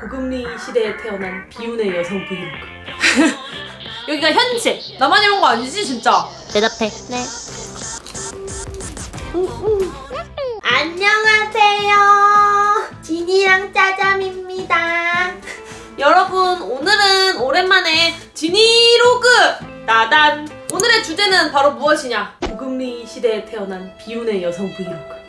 고금리 시대에 태어난 비운의 여성 브이로그. 여기가 현실. 나만 이런 거 아니지 진짜? 대답해. 네. 안녕하세요. 진이랑 짜잠입니다. 여러분 오늘은 오랜만에 지니로그 나단. 오늘의 주제는 바로 무엇이냐? 고금리 시대에 태어난 비운의 여성 브이로그.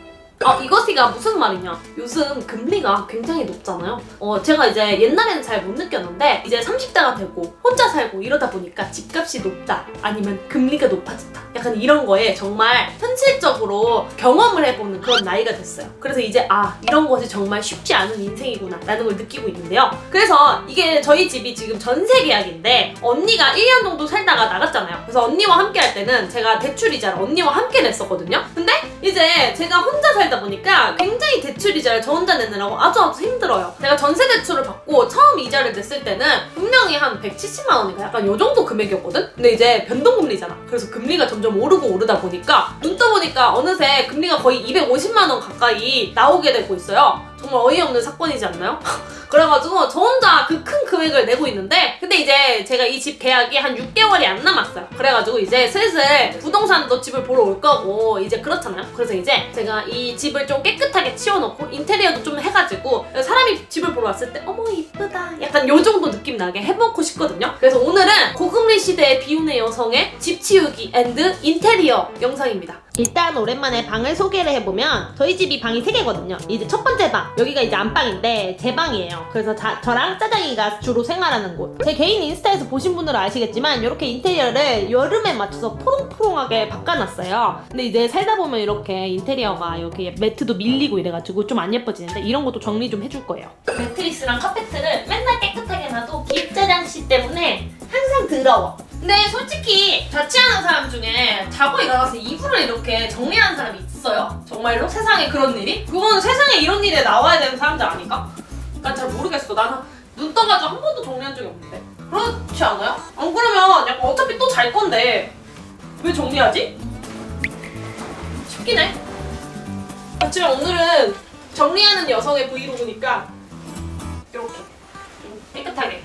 아 이것이가 무슨 말이냐? 요즘 금리가 굉장히 높잖아요. 어 제가 이제 옛날에는 잘 못 느꼈는데 이제 30대가 되고 혼자 살고 이러다 보니까 집값이 높다 아니면 금리가 높아졌다 약간 이런 거에 정말 현실적으로 경험을 해보는 그런 나이가 됐어요. 그래서 이제 아 이런 것이 정말 쉽지 않은 인생이구나 라는 걸 느끼고 있는데요. 그래서 이게 저희 집이 지금 전세 계약인데 언니가 1년 정도 살다가 나갔잖아요. 그래서 언니와 함께 할 때는 제가 대출 이자를 언니와 함께 냈었거든요. 근데 이제 제가 혼자 살다 보니까 굉장히 대출 이자를 저 혼자 내느라고 아주 아주 힘들어요. 제가 전세 대출을 받고 처음 이자를 냈을 때는 분명히 한 170만 원인가 약간 요 정도 금액이었거든? 근데 이제 변동금리잖아. 그래서 금리가 점점 오르고 오르다 보니까 눈 떠보니까 어느새 금리가 거의 250만 원 가까이 나오게 되고 있어요. 정말 어이없는 사건이지 않나요? 그래가지고 저 혼자 그 큰 금액을 내고 있는데 근데 이제 제가 이 집 계약이 한 6개월이 안 남았어요. 그래가지고 이제 슬슬 부동산도 집을 보러 올 거고 이제 그렇잖아요. 그래서 이제 제가 이 집을 좀 깨끗하게 치워놓고 인테리어도 좀 해가지고 사람이 집을 보러 왔을 때 어머 이쁘다 약간 요 정도 느낌 나게 해놓고 싶거든요. 그래서 오늘은 고금리 시대의 비운의 여성의 집 치우기 앤드 인테리어 영상입니다. 일단 오랜만에 방을 소개를 해보면 저희 집이 방이 3개거든요. 이제 첫 번째 방, 여기가 이제 안방인데 제 방이에요. 그래서 자- 저랑 짜장이가 주로 생활하는 곳. 제 개인 인스타에서 보신 분들은 아시겠지만 이렇게 인테리어를 여름에 맞춰서 포롱포롱하게 바꿔놨어요. 근데 이제 살다 보면 이렇게 인테리어가 이렇게 매트도 밀리고 이래가지고 좀 안 예뻐지는데 이런 것도 정리 좀 해줄 거예요. 매트리스랑 카페트를 맨날 깨끗하게 놔도 김짜장 씨 때문에 항상 더러워. 근데 솔직히 자취하는 사람 중에 자고 일어나서 이불을 이렇게 정리하는 사람이 있어요? 정말로? 세상에 그런 일이? 그건 세상에 이런 일에 나와야 되는 사람들 아닌가? 난잘 모르겠어. 나는 눈 떠가지고 한 번도 정리한 적이 없는데. 그렇지 않아요? 안 그러면 약간 어차피 또 잘 건데 왜 정리하지? 싶긴 해. 하지만 오늘은 정리하는 여성의 브이로그니까 이렇게 좀 깨끗하게.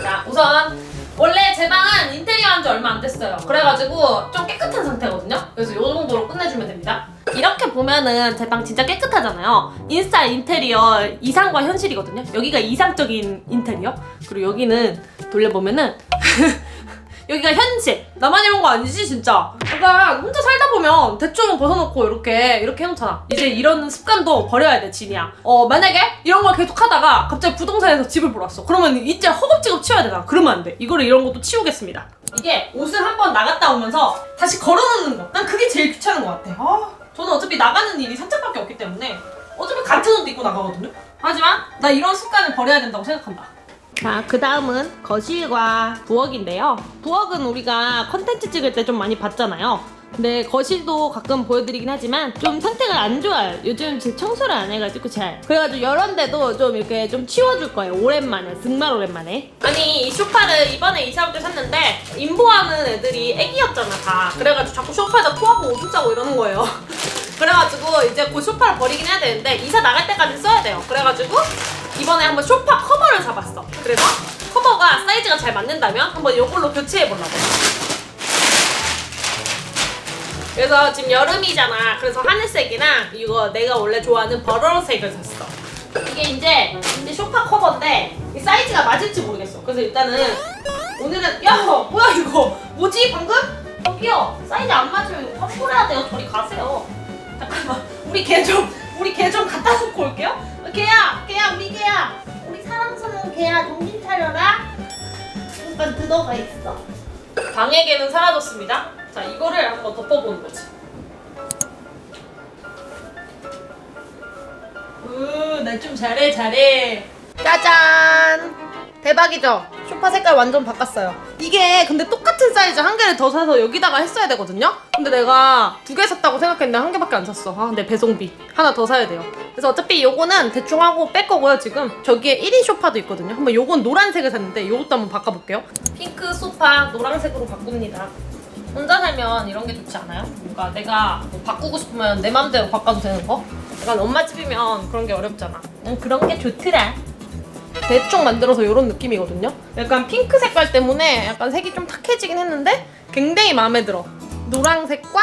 자, 우선 원래 제 방은 인테리어 한 지 얼마 안 됐어요. 그래가지고 좀 깨끗한 상태거든요. 그래서 이 정도로 끝내주면 됩니다. 이렇게 보면은 제 방 진짜 깨끗하잖아요. 인스타 인테리어 이상과 현실이거든요. 여기가 이상적인 인테리어. 그리고 여기는 돌려보면은 여기가 현실. 나만 이런 거 아니지 진짜. 약간 혼자 살다 보면 대충 벗어놓고 이렇게 이렇게 해놓잖아. 이제 이런 습관도 버려야 돼 진이야. 어 만약에 이런 걸 계속 하다가 갑자기 부동산에서 집을 보러 왔어. 그러면 이제 허겁지겁 치워야 되잖아. 그러면 안 돼. 이거를 이런 것도 치우겠습니다. 이게 옷을 한번 나갔다 오면서 다시 걸어놓는 거. 난 그게 제일 귀찮은 것 같아. 아, 저는 어차피 나가는 일이 살짝밖에 없기 때문에 어차피 같은 옷 입고 나가거든요. 하지만 나 이런 습관을 버려야 된다고 생각한다. 자, 그 다음은 거실과 부엌인데요. 부엌은 우리가 컨텐츠 찍을 때 좀 많이 봤잖아요. 근데 거실도 가끔 보여드리긴 하지만 좀 상태가 안 좋아요. 요즘 제 청소를 안 해가지고 잘. 그래가지고 이런 데도 좀 이렇게 좀 치워줄 거예요. 오랜만에. 정말 오랜만에. 아니 이 소파를 이번에 이사 올 때 샀는데 인보하는 애들이 애기였잖아 다 그래가지고 자꾸 소파에다 토하고 오줌 싸고 이러는 거예요 그래가지고 이제 그 소파를 버리긴 해야 되는데 이사 나갈 때까지 써야 돼요 그래가지고 이번에 한번 소파 커버를 사봤어 그래서 커버가 사이즈가 잘 맞는다면 한번 이걸로 교체해보려고 그래서 지금 여름이잖아 그래서 하늘색이랑 이거 내가 원래 좋아하는 버러색을 샀어 이게 이제 이제 소파 커버인데 이 사이즈가 맞을지 모르겠어. 그래서 일단은 오늘은 야 뭐야 이거 뭐지 방금? 저기요 사이즈 안 맞으면 이거 환불해야 돼요. 저리 가세요. 잠깐만 우리 개좀 우리 개좀 갖다 놓고 올게요. 어, 개야 개야 우리 개야 우리 사랑스러운 개야 정신 차려라. 잠깐 들어가 있어. 방의 개는 사라졌습니다. 자 이거를 한번 덮어보는 거지. 으나 좀 잘해 잘해. 짜잔! 대박이죠? 소파 색깔 완전 바꿨어요. 이게 근데 똑같은 사이즈 한 개를 더 사서 여기다가 했어야 되거든요? 근데 내가 두 개 샀다고 생각했는데 한 개밖에 안 샀어. 아, 내 배송비. 하나 더 사야 돼요. 그래서 어차피 요거는 대충 하고 뺄 거고요, 지금. 저기에 1인 소파도 있거든요. 한번 요건 노란색을 샀는데 요것도 한번 바꿔볼게요. 핑크 소파 노란색으로 바꿉니다. 혼자 살면 이런 게 좋지 않아요? 뭔가 내가 뭐 바꾸고 싶으면 내 맘대로 바꿔도 되는 거? 약간 엄마 집이면 그런 게 어렵잖아. 응, 그런 게 좋더라. 대충 만들어서 이런 느낌이거든요. 약간 핑크 색깔 때문에 약간 색이 좀 탁해지긴 했는데 굉장히 마음에 들어. 노란색과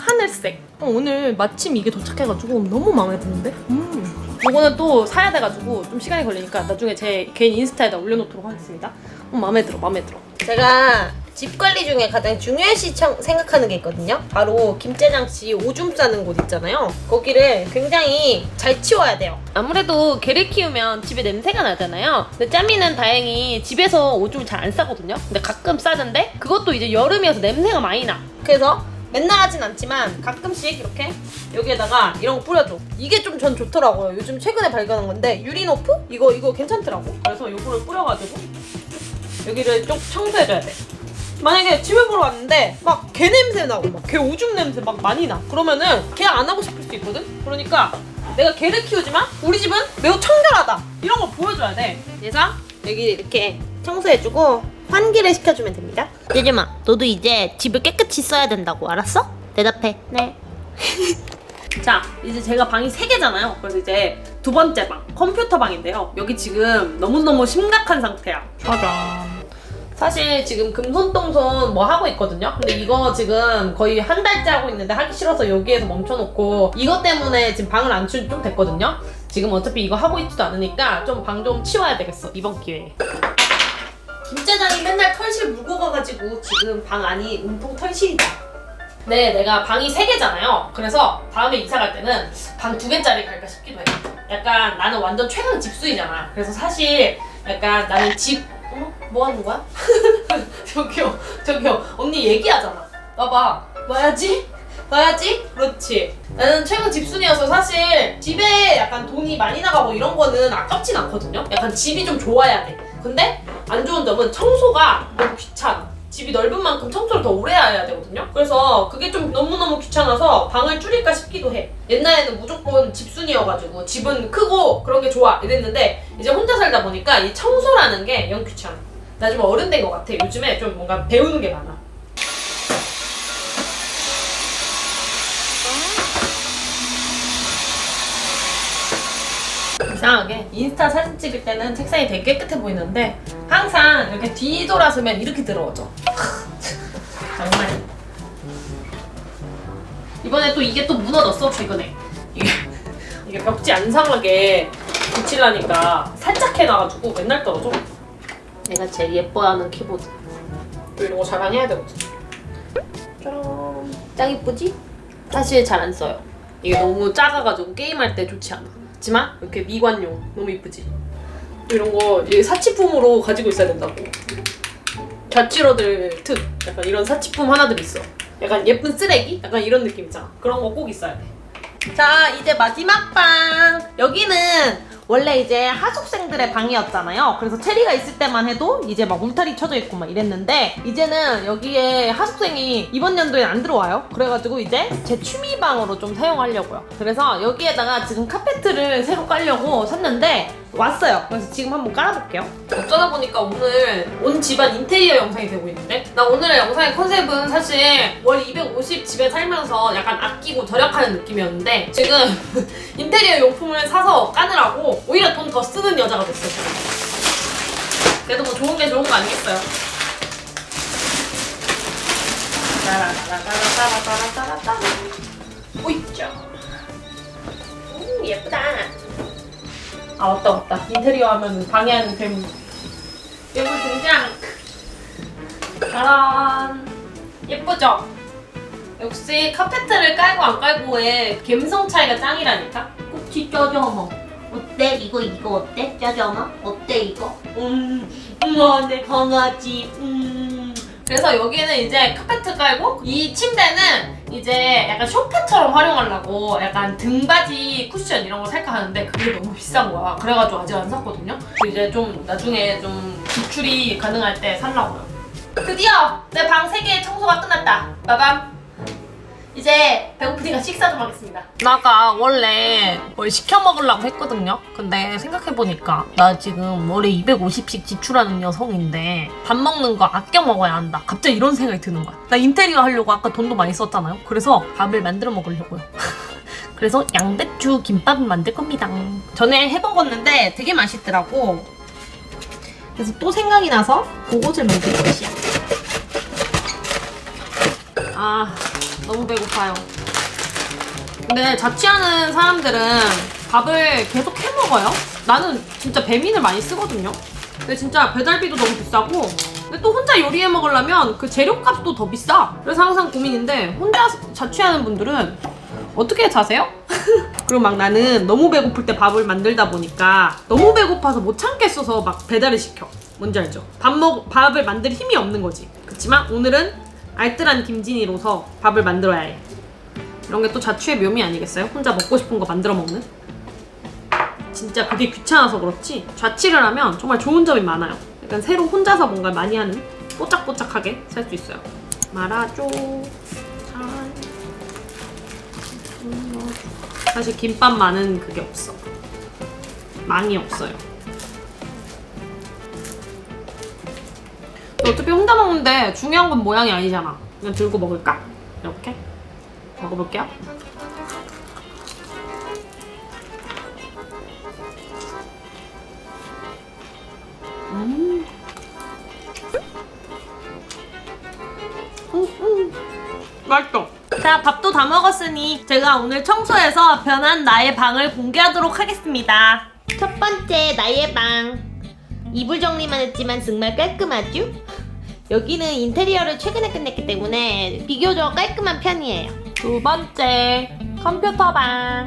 하늘색. 어, 오늘 마침 이게 도착해가지고 너무 마음에 드는데? 음. 이거는 또 사야 돼가지고 좀 시간이 걸리니까 나중에 제 개인 인스타에다 올려놓도록 하겠습니다. 어, 마음에 들어, 마음에 들어. 제가 집 관리 중에 가장 중요시 청- 생각하는 게 있거든요. 바로 김짜장씨 오줌 싸는 곳 있잖아요. 거기를 굉장히 잘 치워야 돼요. 아무래도 개를 키우면 집에 냄새가 나잖아요. 근데 짜미는 다행히 집에서 오줌을 잘 안 싸거든요. 근데 가끔 싸는데 그것도 이제 여름이어서 냄새가 많이 나. 그래서 맨날 하진 않지만 가끔씩 이렇게 여기에다가 이런 거 뿌려줘. 이게 좀 전 좋더라고요. 요즘 최근에 발견한 건데 유리노프? 이거 이거 괜찮더라고. 그래서 요거를 뿌려가지고 여기를 쭉 청소해줘야 돼. 만약에 집에 보러 왔는데 막 개 냄새 나고 막 개 오줌 냄새 막 많이 나. 그러면은 걔안 하고 싶을 수 있거든. 그러니까 내가 개를 키우지만 우리 집은 매우 청결하다. 이런 걸 보여줘야 돼. 그래서 여기 이렇게 청소해주고 환기를 시켜주면 됩니다. 예림아, 너도 이제 집을 깨끗이 써야 된다고 알았어? 대답해. 네. 자, 이제 제가 방이 세 개잖아요. 그래서 이제 두 번째 방, 컴퓨터 방인데요. 여기 지금 너무너무 심각한 상태야. 짜잔. 사실 지금 금손똥손 뭐 하고 있거든요. 근데 이거 지금 거의 한 달째 하고 있는데 하기 싫어서 여기에서 멈춰놓고 이것 때문에 지금 방을 안 치운 지좀 됐거든요. 지금 어차피 이거 하고 있지도 않으니까 좀 방 좀 치워야 되겠어 이번 기회에. 김짜장이 맨날 털실 물고 가가지고 지금 방 안이 온통 털실이다. 네, 내가 방이 세 개잖아요. 그래서 다음에 이사 갈 때는 방 두 개짜리 갈까 싶기도 해. 약간 나는 완전 최강 집수이잖아. 그래서 사실 약간 나는 집, 어? 뭐 하는 거야? 저기요, 저기요. 언니 얘기하잖아. 봐봐. 놔야지? 놔야지? 그렇지. 나는 최근 집순이어서 사실 집에 약간 돈이 많이 나가고 이런 거는 아깝진 않거든요. 약간 집이 좀 좋아야 돼. 근데 안 좋은 점은 청소가 너무 귀찮아. 집이 넓은 만큼 청소를 더 오래 해야 되거든요. 그래서 그게 좀 너무너무 귀찮아서 방을 줄일까 싶기도 해. 옛날에는 무조건 집순이여가지고 집은 크고 그런 게 좋아 이랬는데 이제 혼자 살다 보니까 이 청소라는 게 영 귀찮아. 나좀 어른 된 것 같아. 요즘에 좀 뭔가 배우는 게 많아. 이상하게 인스타 사진 찍을 때는 책상이 되게 깨끗해 보이는데 항상 이렇게 뒤돌아서면 이렇게 더러워져. 정말. 이번에 또 이게 또 무너졌어 최근에. 이게 이게 벽지 안 상하게 붙이려니까 살짝 해놔가지고 맨날 떨어져. 내가 제일 예뻐하는 키보드. 또 이런 거 자랑해야 되거든. 짜란. 짱 이쁘지? 사실 잘 안 써요. 이게 너무 작아가지고 게임할 때 좋지 않아. 하지만 이렇게 미관용 너무 이쁘지? 이런 거 사치품으로 가지고 있어야 된다고. 곁지러들 특 약간 이런 사치품 하나들 있어. 약간 예쁜 쓰레기? 약간 이런 느낌 있잖아. 그런 거 꼭 있어야 돼. 자 이제 마지막 방. 여기는 원래 이제 하숙생들의 방이었잖아요. 그래서 체리가 있을 때만 해도 이제 막 울타리 쳐져 있고 막 이랬는데 이제는 여기에 하숙생이 이번 연도에 안 들어와요. 그래가지고 이제 제 취미방으로 좀 사용하려고요. 그래서 여기에다가 지금 카페트를 새로 깔려고 샀는데 왔어요. 그래서 지금 한번 깔아볼게요. 어쩌다 보니까 오늘 온 집안 인테리어 영상이 되고 있는데 나 오늘의 영상의 컨셉은 사실 월 250 집에 살면서 약간 아끼고 절약하는 느낌이었는데 지금 인테리어 용품을 사서 까느라고 오히려 돈 더 쓰는 여자가 됐어 지금. 그래도 뭐 좋은 게 좋은 거 아니겠어요? 따라라라라라라라라라 오이짜 음 예쁘다 아 맞다 맞다 인테리어 하면 방해하는 괴물 괴물 등장 짜란 예쁘죠? 역시 카페트를 깔고 안 깔고의 감성 차이가 짱이라니까 혹시 짜장아 어때? 이거 이거 어때? 짜장아 어때 이거? 음, 우와 내 강아지 음. 그래서 여기는 이제 카페트 깔고 이 침대는 이제 약간 소파처럼 활용하려고 약간 등받이 쿠션 이런 거 살까 하는데 그게 너무 비싼 거야. 그래가지고 아직 안 샀거든요. 이제 좀 나중에 좀 지출이 가능할 때 살라고요. 드디어 내 방 3개 청소가 끝났다. 빠밤 이제 배고프니까 식사 좀 하겠습니다. 나가 원래 뭘 시켜 먹으려고 했거든요. 근데 생각해보니까 나 지금 월에 250씩 지출하는 여성인데 밥 먹는 거 아껴 먹어야 한다. 갑자기 이런 생각이 드는 거야. 나 인테리어 하려고 아까 돈도 많이 썼잖아요. 그래서 밥을 만들어 먹으려고요. 그래서 양배추 김밥을 만들 겁니다. 전에 해 먹었는데 되게 맛있더라고. 그래서 또 생각이 나서 그것을 만들 것이야. 아 너무 배고파요. 근데 자취하는 사람들은 밥을 계속 해 먹어요. 나는 진짜 배민을 많이 쓰거든요. 근데 진짜 배달비도 너무 비싸고 근데 또 혼자 요리해 먹으려면 그 재료값도 더 비싸. 그래서 항상 고민인데 혼자 자취하는 분들은 어떻게 자세요? 그리고 막 나는 너무 배고플 때 밥을 만들다 보니까 너무 배고파서 못 참겠어서 막 배달을 시켜. 뭔지 알죠? 밥 먹, 밥을 만들 힘이 없는 거지. 그렇지만 오늘은 알뜰한 김진이로서 밥을 만들어야 해. 이런 게 또 자취의 묘미 아니겠어요? 혼자 먹고 싶은 거 만들어 먹는? 진짜 그게 귀찮아서 그렇지 자취를 하면 정말 좋은 점이 많아요. 약간 새로 혼자서 뭔가 많이 하는 뽀짝뽀짝하게 살 수 있어요. 말아줘. 사실 김밥 많은 그게 없어. 망이 없어요. 어차피 혼자 먹는데 중요한 건 모양이 아니잖아. 그냥 들고 먹을까? 이렇게 먹어볼게요. 음. 음, 음. 맛있어. 자, 밥도 다 먹었으니 제가 오늘 청소해서 변한 나의 방을 공개하도록 하겠습니다. 첫 번째 나의 방 이불 정리만 했지만 정말 깔끔하죠? 여기는 인테리어를 최근에 끝냈기 때문에 비교적 깔끔한 편이에요. 두 번째 컴퓨터 방.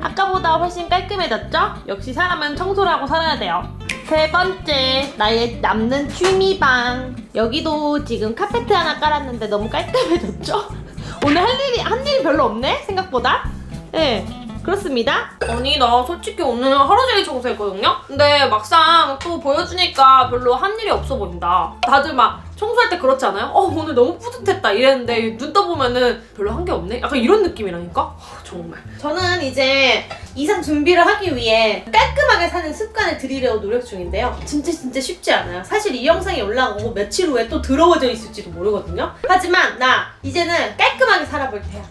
아까보다 훨씬 깔끔해졌죠? 역시 사람은 청소를 하고 살아야 돼요. 세 번째 나의 남는 취미방. 여기도 지금 카페트 하나 깔았는데 너무 깔끔해졌죠? 오늘 할 일이 한 일이 별로 없네? 생각보다? 네 그렇습니다 아니 나 솔직히 오늘 하루 종일 청소했거든요? 근데 막상 또 보여주니까 별로 한 일이 없어 보인다 다들 막 청소할 때 그렇지 않아요? 어 오늘 너무 뿌듯했다 이랬는데 눈 떠보면은 별로 한 게 없네? 약간 이런 느낌이라니까? 어, 정말 저는 이제 이상 준비를 하기 위해 깔끔하게 사는 습관을 들이려 노력 중인데요. 진짜 진짜 쉽지 않아요. 사실 이 영상이 올라오고 며칠 후에 또 더러워져 있을지도 모르거든요. 하지만 나 이제는 깔끔하게 살아볼 테야.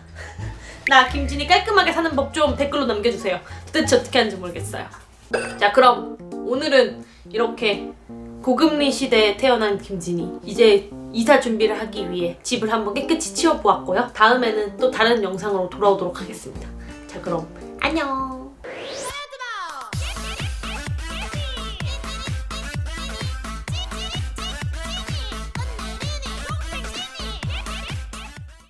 나 김진이 깔끔하게 사는 법 좀 댓글로 남겨주세요. 도대체 어떻게 하는지 모르겠어요. 자 그럼 오늘은 이렇게 고금리 시대에 태어난 김진이 이제 이사 준비를 하기 위해 집을 한번 깨끗이 치워보았고요. 다음에는 또 다른 영상으로 돌아오도록 하겠습니다. 자 그럼 안녕